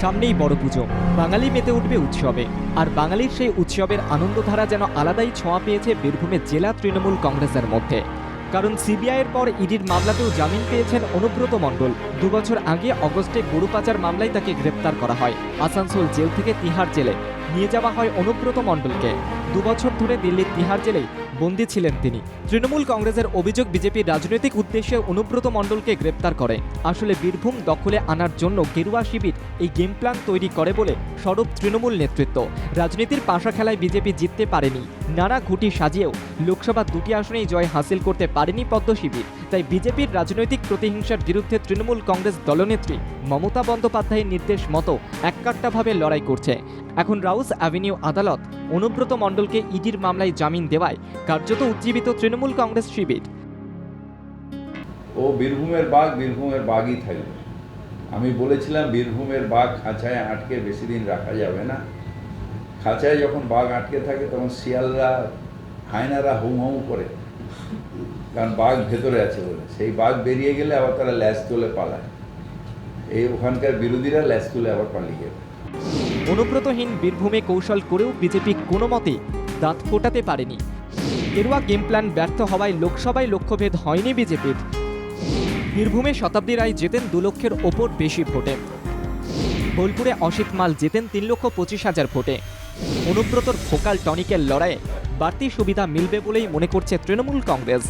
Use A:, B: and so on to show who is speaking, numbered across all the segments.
A: সামনেই বড় পুজো। বাঙালি মেতে উঠবে উৎসবে। আর বাঙালির সেই উৎসবের আনন্দধারা যেন আলাদাই ছোঁয়া পেয়েছে বীরভূমের জেলা তৃণমূল কংগ্রেসের মধ্যে। কারণ সিবিআইয়ের পর ইডির মামলাতেও জামিন পেয়েছেন অনুব্রত মণ্ডল। দুবছর আগে অগস্টে গরু পাচার মামলায় তাকে গ্রেপ্তার করা হয়। আসানসোল জেল থেকে তিহার জেলে। নিয়ে যাওয়া হয় অনুব্রত মণ্ডলকে। দুবছর ধরে দিল্লির তিহার জেলেই বন্দী ছিলেন তিনি। তৃণমূল কংগ্রেসের অভিযোগ বিজেপির রাজনৈতিক উদ্দেশ্যে অনুব্রত মণ্ডলকে গ্রেপ্তার করে। আসলে বীরভূম দখলে আনার জন্য গেরুয়া শিবির এই গেম প্ল্যান তৈরি করে বলে স্বরূপ তৃণমূল নেতৃত্ব। রাজনীতির পাশা খেলায় বিজেপি জিততে পারেনি। নানা ঘুটি সাজিয়েও লোকসভা দুটি আসনেই জয় হাসিল করতে পারেনি পদ্ম শিবির। তাই বিজেপির রাজনৈতিক প্রতিহিংসার বিরুদ্ধে তৃণমূল কংগ্রেস দলনেত্রী মমতা বন্দ্যোপাধ্যায়ের নির্দেশ মতো এককাট্টাভাবে লড়াই করছে। এখন রাউস অ্যাভিনিউ আদালত অনুব্রত মণ্ডলকে ইডির মামলায় জামিন দেওয়ায় কার্যত উজ্জীবিত তৃণমূল কংগ্রেস শিবির।
B: ও বীরভূমের বাঘ বীরভূমের বাঘই থাকবে। আমি বলেছিলাম বীরভূমের বাঘ খাঁচায় আটকে বেশি দিন রাখা যাবে না। খাঁচায় যখন বাঘ আটকে থাকে তখন শিয়ালরা, হায়নারা হুম হুম করে। কারণ বাঘ ভেতরে আছে বলে। সেই বাঘ বেরিয়ে গেলে আবার তারা ল্যাস তুলে পালায়। এই ওখানকার বিরোধীরা ল্যাস তুলে আবার পালিয়ে যাবে।
A: অনুব্রতহীন বীরভূমে কৌশল করেও বিজেপি কোনো মতে দাঁত ফোটাতে পারেনি। গেরুয়া গেম প্ল্যান ব্যর্থ হওয়ায় লোকসভায় লক্ষ্যভেদ হয়নি বিজেপির। বীরভূমে শতাব্দী রায় জেতেন দু লক্ষের ওপর বেশি ভোটে। বোলপুরে অসিত মাল জেতেন তিন লক্ষ পঁচিশ হাজার ভোটে। অনুব্রতর ভোকাল টনিকের লড়াইয়ে বাড়তি সুবিধা মিলবে বলেই মনে করছে তৃণমূল কংগ্রেস।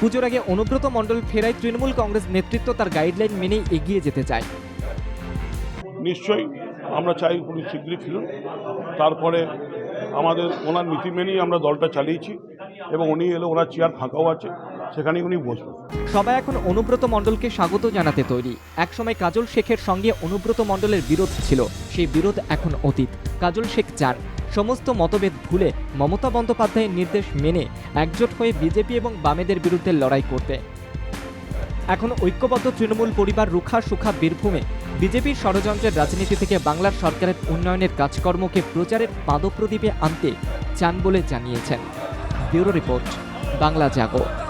A: পুজোর আগে অনুব্রত মণ্ডল ফেরায় তৃণমূল কংগ্রেস নেতৃত্ব তার গাইডলাইন মেনেই এগিয়ে যেতে চায়।
C: নিশ্চয়ই আমরা চাই উনি শীঘ্রই ফিরুন। তারপরে আমাদের ওনার নীতি মেনেই আমরা দলটা চালিয়েছি এবং উনি এলে, ওনার চেয়ার ফাঁকাও আছে, সেখানেই উনি বসবেন।
A: সবাই এখন অনুব্রত মণ্ডলকে স্বাগত জানাতে তৈরি। একসময় কাজল শেখের সঙ্গে অনুব্রত মণ্ডলের বিরোধ ছিল, সেই বিরোধ এখন অতীত। কাজল শেখ চান সমস্ত মতভেদ ভুলে মমতা বন্দ্যোপাধ্যায়ের নির্দেশ মেনে একজোট হয়ে বিজেপি এবং বামেদের বিরুদ্ধে লড়াই করতে। এখন ঐক্যবদ্ধ তৃণমূল পরিবার রুখা সুখা বীরভূমে বিজেপির ষড়যন্ত্রের রাজনীতি থেকে বাংলার সরকারের উন্নয়নের কাজকর্মকে প্রচারের পাদপ্রদীপে আনতে চান বলে জানিয়েছেন। Bureau report, Bangla Jago.